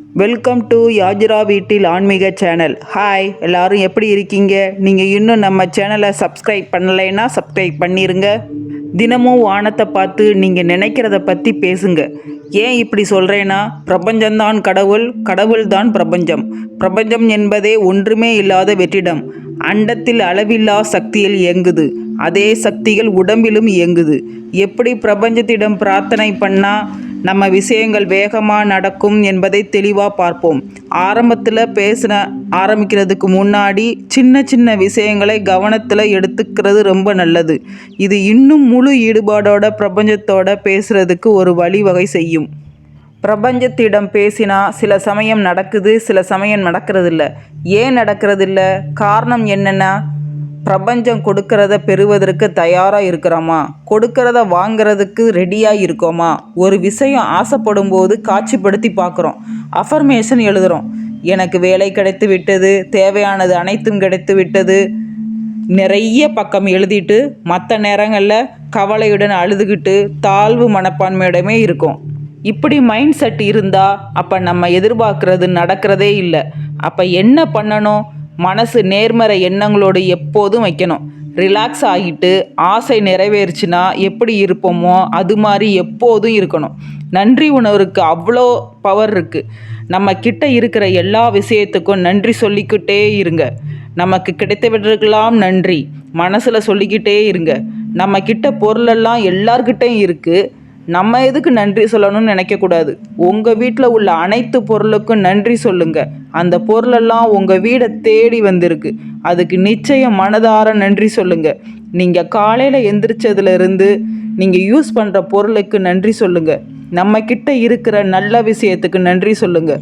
Welcome to யாஜிரா வீட்டில் ஆன்மீக channel hi எல்லாரும் எப்படி இருக்கீங்க? நீங்கள் இன்னும் நம்ம சேனலை சப்ஸ்கிரைப் பண்ணலைன்னா சப்ஸ்கிரைப் பண்ணிருங்க. தினமும் வானத்தை பார்த்து நீங்கள் நினைக்கிறத பற்றி பேசுங்க. ஏன் இப்படி சொல்கிறேன்னா பிரபஞ்சம்தான் கடவுள் கடவுள்தான் பிரபஞ்சம். பிரபஞ்சம் என்பதே ஒன்றுமே இல்லாத வெற்றிடம். அண்டத்தில் அளவில்லா சக்தியில் இயங்குது. அதே சக்திகள் உடம்பிலும் இயங்குது. எப்படி பிரபஞ்சத்திடம் பிரார்த்தனை பண்ணால் நம்ம விஷயங்கள் வேகமாக நடக்கும் என்பதை தெளிவாக பார்ப்போம். ஆரம்பத்தில் பேசின ஆரம்பிக்கிறதுக்கு முன்னாடி சின்ன சின்ன விஷயங்களை கவனத்தில் எடுத்துக்கிறது ரொம்ப நல்லது. இது இன்னும் முழு ஈடுபாடோட பிரபஞ்சத்தோட பேசுகிறதுக்கு ஒரு வழிவகை செய்யும். பிரபஞ்சத்திடம் பேசினா சில சமயம் நடக்குது சில சமயம் நடக்கிறதில்ல. ஏன் நடக்கிறதில்ல? காரணம் என்னென்னா பிரபஞ்சம் கொடுக்கறத பெறுவதற்கு தயாராக இருக்கிறோமா? கொடுக்கறத வாங்குறதுக்கு ரெடியாக இருக்கோமா? ஒரு விஷயம் ஆசைப்படும் போது காட்சிப்படுத்தி பார்க்குறோம். அஃபர்மேஷன் எழுதுகிறோம் எனக்கு வேலை கிடைத்து விட்டது தேவையானது அனைத்தும் கிடைத்து விட்டது. நிறைய பக்கம் எழுதிட்டு மற்ற நேரங்களில் கவலையுடன் அழுதுகிட்டு தாழ்வு மனப்பான்மையுடமே இருக்கும். இப்படி மைண்ட் செட் இருந்தால் அப்போ நம்ம எதிர்பார்க்கறது நடக்கிறதே இல்லை. அப்போ என்ன பண்ணணும்? மனசு நேர்மறை எண்ணங்களோடு எப்போதும் வைக்கணும். ரிலாக்ஸ் ஆகிட்டு ஆசை நிறைவேறுச்சுன்னா எப்படி இருப்போமோ அது மாதிரி எப்போதும் இருக்கணும். நன்றி உணர்வுக்கு அவ்வளோ பவர் இருக்குது நம்ம கிட்ட இருக்கிற எல்லா விஷயத்துக்கும் நன்றி சொல்லிக்கிட்டே இருங்க. நமக்கு கிடைத்தவற்றுக்கெல்லாம் நன்றி. மனசில் சொல்லிக்கிட்டே இருங்க. நம்ம கிட்ட பொருளெல்லாம் எல்லார்கிட்டையும் இருக்குது நம்ம எதுக்கு நன்றி சொல்லணும்னு நினைக்கக்கூடாது உங்கள் வீட்டில் உள்ள அனைத்து பொருளுக்கும் நன்றி சொல்லுங்கள் அந்த பொருளெல்லாம் உங்கள் வீடை தேடி வந்திருக்கு. அதுக்கு நிச்சயம் மனதார நன்றி சொல்லுங்கள் நீங்கள் காலையில் எந்திரிச்சதுலேருந்து நீங்கள் யூஸ் பண்ணுற பொருளுக்கு நன்றி சொல்லுங்கள் நம்ம கிட்ட இருக்கிற நல்ல விஷயத்துக்கு நன்றி சொல்லுங்க.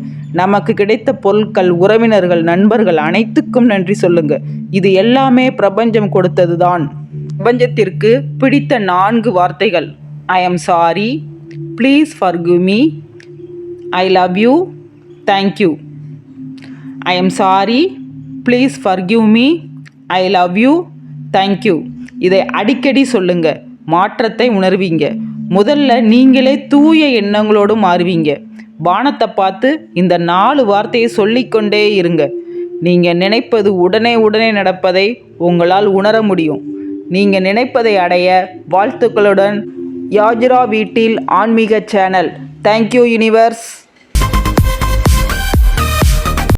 நமக்கு கிடைத்த பொருட்கள் உறவினர்கள் நண்பர்கள் அனைத்துக்கும் நன்றி சொல்லுங்க. இது எல்லாமே பிரபஞ்சம் கொடுத்தது தான் பிரபஞ்சத்திற்கு பிடித்த நான்கு வார்த்தைகள். I am sorry please forgive me I love you thank you I am sorry please forgive me I love you thank you இதை அடிக்கடி சொல்லுங்கள் மாற்றத்தை உணர்வீங்க. முதல்ல நீங்களே தூய எண்ணங்களோடு மாறுவீங்க. பானத்தை பார்த்து இந்த நாலு வார்த்தையை சொல்லிக்கொண்டே இருங்க. நீங்கள் நினைப்பது உடனே உடனே நடப்பதை உங்களால் உணர முடியும். நீங்கள் நினைப்பதை அடைய வாழ்த்துக்களுடன் யாஜ்ரா வீட்டில் ஆன்மீக சேனல். Thank you universe